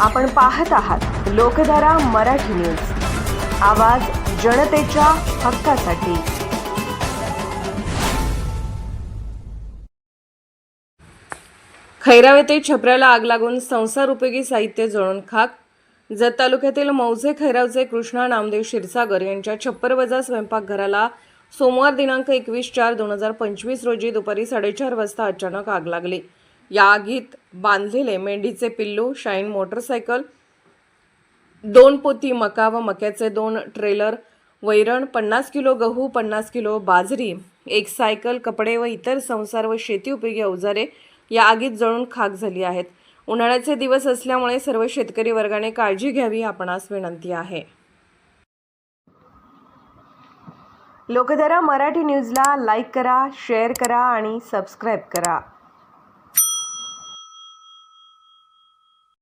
आपण पाहत आहात लोकधारा मराठी न्यूज. आवाज जनतेच्या हक्कासाठी. खैराव येथे छपऱ्याला आग लागून संसार उपयोगी साहित्य जळून खाक. जत तालुक्यातील मौजे खैरावचे कृष्णा नामदेव क्षीरसागर यांच्या छप्पर वजा स्वयंपाकघराला सोमवार दिनांक एकवीस चार दोन हजार पंचवीस रोजी दुपारी साडेचार वाजता अचानक आग लागली. या आगीत बांधलेले मेंढीचे पिल्लू शाईन मोटरसायकल दोन पोती मका व मक्याचे दोन ट्रेलर वैरण पन्नास किलो गहू पन्नास किलो बाजरी एक सायकल कपडे व इतर संसार व शेती उपयोगी अवजारे या आगीत जळून खाक झाली आहेत. उन्हाळ्याचे दिवस असल्यामुळे सर्व शेतकरी वर्गाने काळजी घ्यावी आपणास विनंती आहे. लोकधारा मराठी न्यूजला लाईक करा शेअर करा आणि सबस्क्राईब करा.